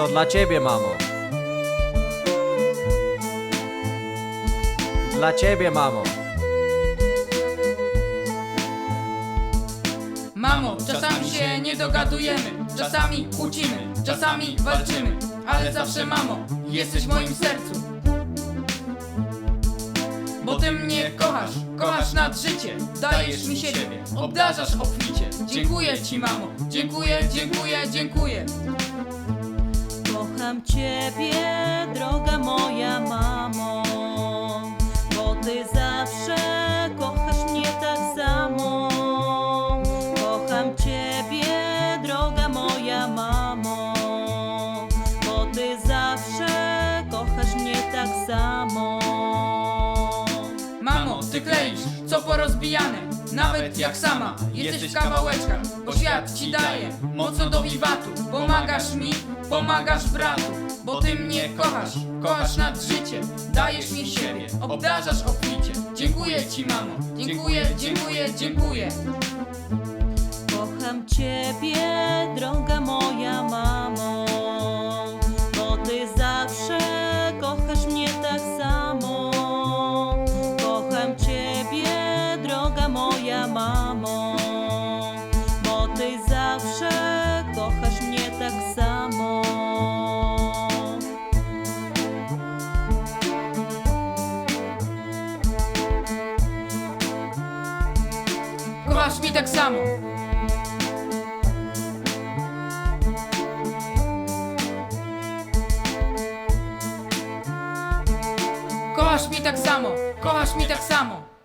To dla ciebie, mamo. Dla ciebie, mamo. Mamo, czasami się nie dogadujemy, czasami kłócimy, czasami walczymy, ale zawsze mamo, jesteś w moim sercu. Bo ty mnie kochasz, kochasz nad życie, dajesz mi siebie, obdarzasz obficie. Dziękuję ci mamo, dziękuję, dziękuję, dziękuję. Kocham Ciebie, droga moja mamo, bo Ty zawsze kochasz mnie tak samo. Kocham Ciebie, droga moja mamo, bo Ty zawsze kochasz mnie tak samo. Mamo, ty kleisz, co porozbijane Nawet jak sama, jesteś w kawałeczkach Bo świat ci daje moc do wiwatu. Pomagasz mi, pomagasz bratu Bo ty mnie kochasz, kochasz nad życie Dajesz mi siebie, obdarzasz obficie. Dziękuję ci mamo, dziękuję, dziękuję, dziękuję Kocham Ciebie, droga moja mamo, moja mamo, bo Ty zawsze kochasz mnie tak samo. Kochasz mi tak samo. Kochasz mi tak samo, kochasz mi tak samo